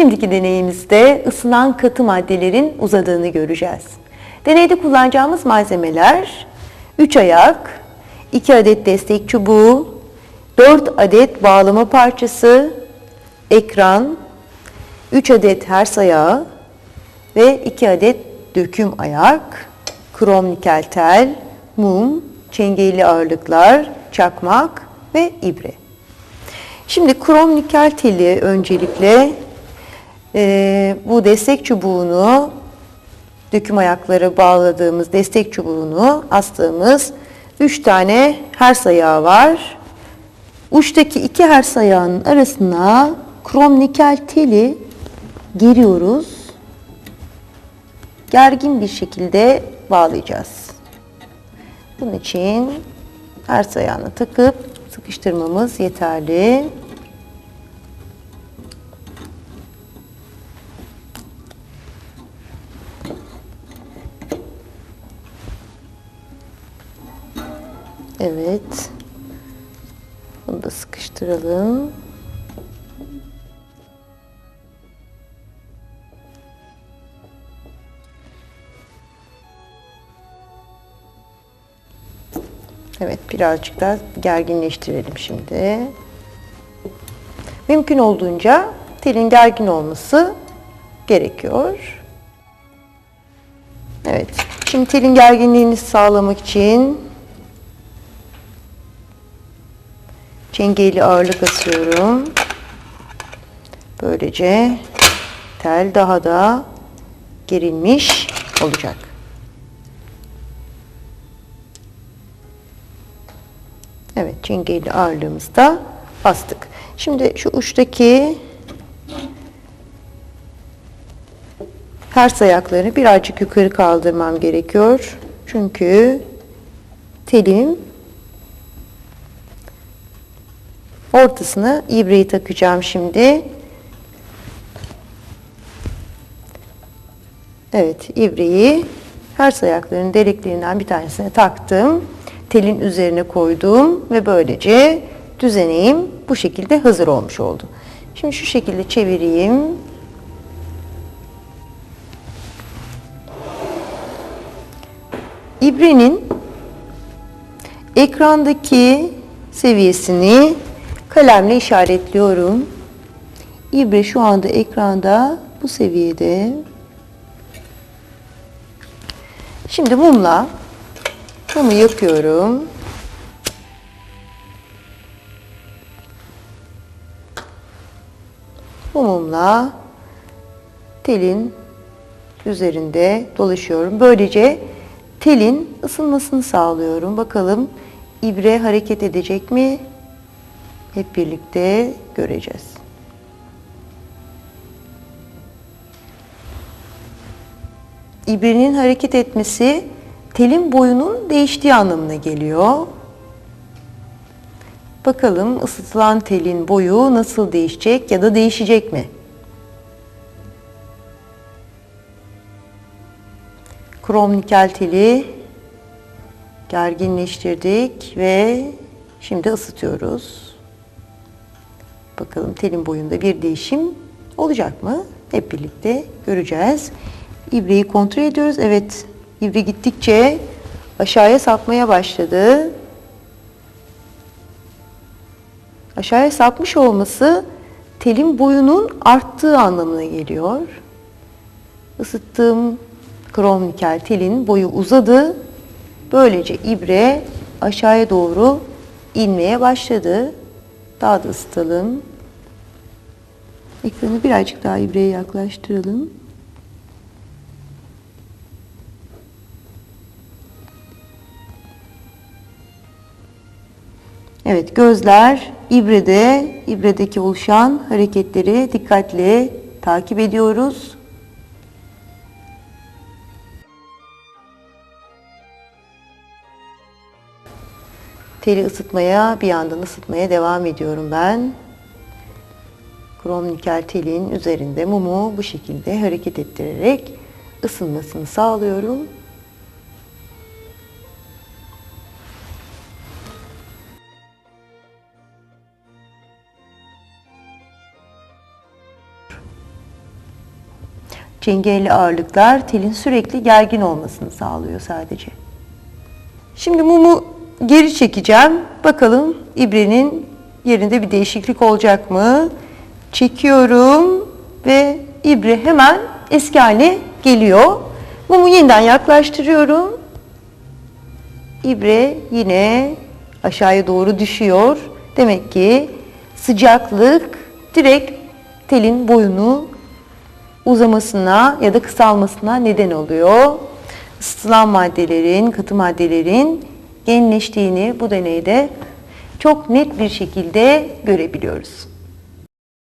Şimdiki deneyimizde ısınan katı maddelerin uzadığını göreceğiz. Deneyde kullanacağımız malzemeler 3 ayak, 2 adet destek çubuğu, 4 adet bağlama parçası, ekran, 3 adet hers ayağı ve 2 adet döküm ayak, krom nikel tel, mum, çengelli ağırlıklar, çakmak ve ibre. Şimdi krom nikel teli öncelikle e, bu destek çubuğunu döküm ayakları bağladığımız destek çubuğunu astığımız 3 tane hers ayağı var. Uçtaki iki hers ayağının arasına krom nikel teli geriyoruz. Gergin bir şekilde bağlayacağız. Bunun için hers ayağını takıp sıkıştırmamız yeterli. Evet. Bunu da sıkıştıralım. Evet, birazcık daha gerginleştirelim şimdi. Mümkün olduğunca telin gergin olması gerekiyor. Evet, şimdi telin gerginliğini sağlamak için çengeli ağırlık asıyorum. Böylece tel daha da gerilmiş olacak. Evet, çengeli ağırlığımızı da bastık. Şimdi şu uçtaki ters ayaklarını birazcık yukarı kaldırmam gerekiyor. Çünkü telim ortasına ibreyi takacağım şimdi. Evet, ibreyi ters ayaklarının deliklerinden bir tanesine taktım. Telin üzerine koydum ve böylece düzeneğim bu şekilde hazır olmuş oldu. Şimdi şu şekilde çevireyim. İbrenin ekrandaki seviyesini kalemle işaretliyorum. İbre şu anda ekranda bu seviyede. Şimdi mumla mumu yakıyorum. Bu mumla telin üzerinde dolaşıyorum. Böylece telin ısınmasını sağlıyorum. Bakalım ibre hareket edecek mi? Hep birlikte göreceğiz. İbrenin hareket etmesi telin boyunun değiştiği anlamına geliyor. Bakalım ısıtılan telin boyu nasıl değişecek ya da değişecek mi? Krom nikel teli gerginleştirdik ve şimdi ısıtıyoruz. Bakalım telin boyunda bir değişim olacak mı? Hep birlikte göreceğiz. İbreyi kontrol ediyoruz. Evet, ibre gittikçe aşağıya sapmaya başladı. Aşağıya sapmış olması telin boyunun arttığı anlamına geliyor. Isıttığım krom nikel telin boyu uzadı. Böylece ibre aşağıya doğru inmeye başladı. Daha da ısıtalım. Ekranı birazcık daha ibreye yaklaştıralım. Evet gözler ibrede, ibredeki oluşan hareketleri dikkatle takip ediyoruz. Teli ısıtmaya, bir yandan ısıtmaya devam ediyorum ben. Krom nikel telin üzerinde mumu bu şekilde hareket ettirerek ısınmasını sağlıyorum. Çengelli ağırlıklar telin sürekli gergin olmasını sağlıyor sadece. Şimdi mumu geri çekeceğim. Bakalım ibrenin yerinde bir değişiklik olacak mı? Çekiyorum ve ibre hemen eski haline geliyor. Mumu yeniden yaklaştırıyorum. İbre yine aşağıya doğru düşüyor. Demek ki sıcaklık direkt telin boyunu uzamasına ya da kısalmasına neden oluyor. Isıtılan maddelerin, katı maddelerin genleştiğini bu deneyde çok net bir şekilde görebiliyoruz.